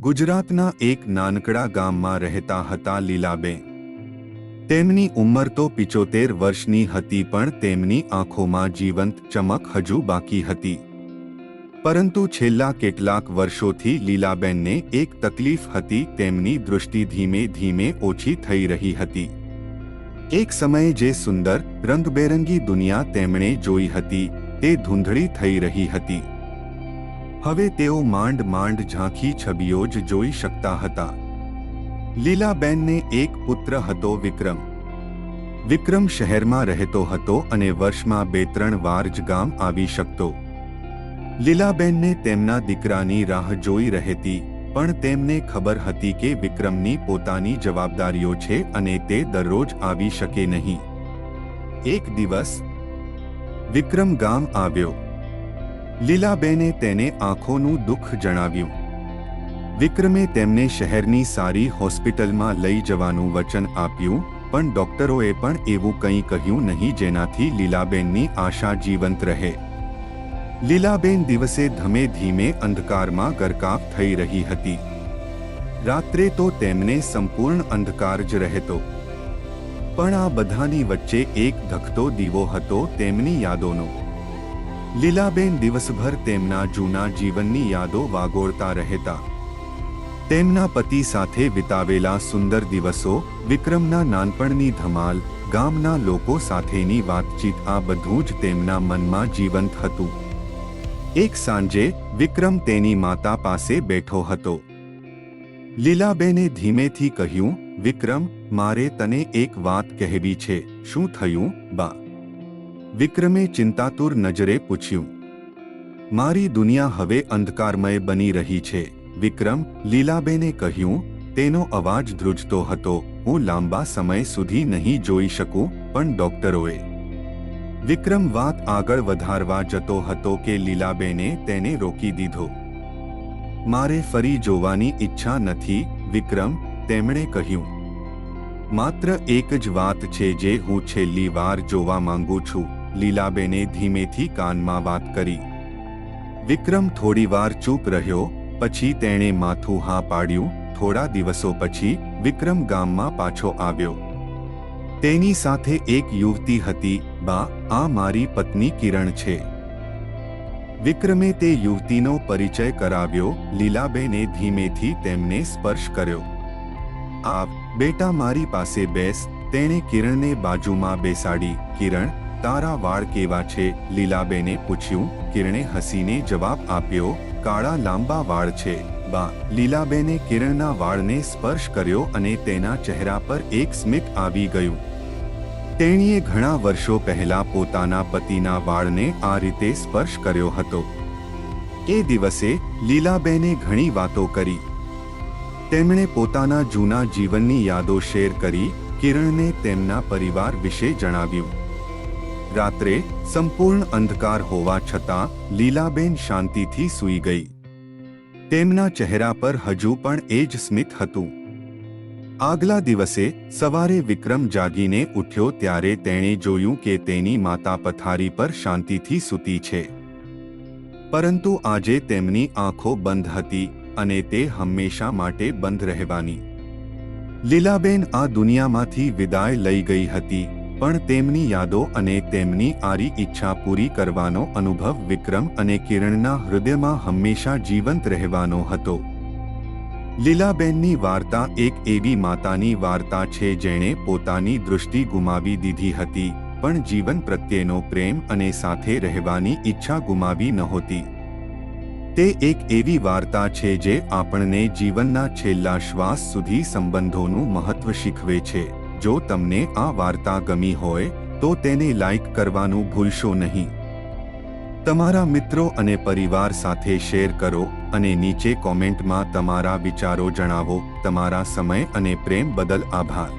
ગુજરાતના એક નાનકડા ગામમાં રહેતા હતા લીલાબેન. તેમની ઉંમર તો પિચોતેર વર્ષની હતી પણ તેમની આંખોમાં જીવંત ચમક હજુ બાકી હતી. પરંતુ છેલ્લા કેટલાક વર્ષોથી લીલાબેનને એક તકલીફ હતી તેમની દૃષ્ટિ ધીમે ધીમે ઓછી થઈ રહી હતી. એક સમયે જે સુંદર, રંગબેરંગી દુનિયા તેમણે જોઈ હતી તે ધૂંધળી થઈ રહી હતી. હવે તેઓ માંડ માંડ ઝાંખી છબીઓ જ જોઈ શકતા હતા. લીલાબેનને એક પુત્ર હતો વિક્રમ. વિક્રમ શહેરમાં રહેતો હતો અને વર્ષમાં બે ત્રણ વાર જ ગામ આવી શકતો. લીલાબેનને તેમના દીકરાની રાહ જોઈ રહેતી, પણ તેમને ખબર હતી કે વિક્રમની પોતાની જવાબદારીઓ છે અને તે દરરોજ આવી શકે નહીં. એક દિવસ, વિક્રમ ગામ આવ્યો. લીલાબેને તેને આંખોનું દુઃખ જણાવ્યું. વિક્રમે તેમને શહેરની સારી હોસ્પિટલમાં લઈ જવાનું વચન આપ્યું, પણ ડોક્ટરોએ પણ એવું કંઈ કહ્યું નહીં જેનાથી લીલાબેનની આશા જીવંત રહે. લીલાબેન દિવસે ધમે ધીમે અંધકારમાં ગરકાવ થઈ રહી હતી. રાત્રે તો તેમને સંપૂર્ણ અંધકાર જ રહેતો. પણ આ બધાની વચ્ચે એક ધખતો દીવો હતો તેમની યાદોનો. લીલાબેન દિવસભર તેમના જૂના જીવનની યાદો વાગોળતા રહેતા. તેમના પતિ સાથે વિતાવેલા સુંદર દિવસો, વિક્રમના નાનપણની ધમાલ, ગામના લોકો સાથેની વાતચીત, આ બધું જ તેમના મનમાં જીવંત હતું. એક સાંજે વિક્રમ તેની માતા પાસે બેઠો હતો. લીલાબેને ધીમેથી કહ્યું, વિક્રમ, મારે તને એક વાત કહેવી છે. શું થયું, બા? વિક્રમે ચિંતાતુર નજરે પૂછ્યું, મારી દુનિયા હવે અંધકારમય બની રહી છે. વિક્રમ લીલાબેને કહ્યું, તેનો અવાજ ધ્રુજતો હતો. હું લાંબા સમય સુધી નહીં જોઈ શકું, પણ ડોક્ટરોએ. વિક્રમ વાત આગળ વધારવા જતો હતો કે લીલાબેને તેને રોકી દીધો. મારે ફરી જોવાની ઈચ્છા નથી, વિક્રમ તેમણે કહ્યું. માત્ર એક જ વાત છે જે હું છેલ્લી વાર જોવા માંગુ છું. લીલાબેને ધીમેથી કાનમાં વાત કરી. વિક્રમ થોડીવાર ચૂપ રહ્યો, પછી તેણે માથું હા પાડ્યું. થોડા દિવસો પછી વિક્રમ ગામમાં પાછો આવ્યો. તેની સાથે એક યુવતી હતી, બા, આ મારી પત્ની કિરણ છે. વિક્રમે તે યુવતીનો પરિચય કરાવ્યો. લીલાબેને ધીમેથી તેમને સ્પર્શ કર્યો. આવ, બેટા મારી પાસે બેસ. તેણે કિરણને બાજુમાં બેસાડી. કિરણ તારા વાળ કેવા છે? લીલાબેને પૂછ્યું. કિરણે હસીને જવાબ આપ્યો, કાળા લાંબા વાળ છે. બા. લીલાબેને કિરણના વાળને સ્પર્શ કર્યો અને તેના ચહેરા પર એક સ્મિત આવી ગયું. તેણીએ ઘણા વર્ષો પહેલા પોતાના પતિના વાળને આ રીતે સ્પર્શ કર્યો હતો. એ દિવસે લીલાબેને ઘણી વાતો કરી. તેમણે પોતાના જૂના જીવનની યાદો શેર કરી. કિરણને તેમના પરિવાર વિશે જણાવ્યું. રાત્રે સંપૂર્ણ અંધકાર હોવા છતાં લીલાબેન શાંતિથી સૂઈ ગઈ. તેમના ચહેરા પર હજુ પણ એ જ સ્મિત હતું. આગલા દિવસે સવારે વિક્રમ જાગીને ઉઠ્યો ત્યારે તેણે જોયું કે તેની માતા પથારી પર શાંતિથી સૂતી છે. પરંતુ આજે તેમની આંખો બંધ હતી અને તે હંમેશા માટે બંધ રહેવાની. લીલાબેન આ દુનિયામાંથી વિદાય લઈ ગઈ હતી. પણ તેમની યાદો અને તેમની આરી ઈચ્છા પૂરી કરવાનો અનુભવ વિક્રમ અને કિરણના હૃદયમાં હંમેશા જીવંત રહેવાનો હતો. લીલાબેનની વાર્તા એક એવી માતાની વાર્તા છે જેણે પોતાની દૃષ્ટિ ગુમાવી દીધી હતી, પણ જીવન પ્રત્યેનો પ્રેમ અને સાથે રહેવાની ઈચ્છા ગુમાવી નહોતી. તે એક એવી વાર્તા છે જે આપણને જીવનના છેલ્લા શ્વાસ સુધી સંબંધોનું મહત્વ શીખવે છે. જો તમને આ વાર્તા ગમી હોય, તો તેને લાઈક કરવાનું ભૂલશો નહીં. તમારા મિત્રો અને પરિવાર સાથે શેર કરો અને નીચે કોમેન્ટમાં તમારા વિચારો જણાવો. તમારા સમય અને પ્રેમ બદલ આભાર.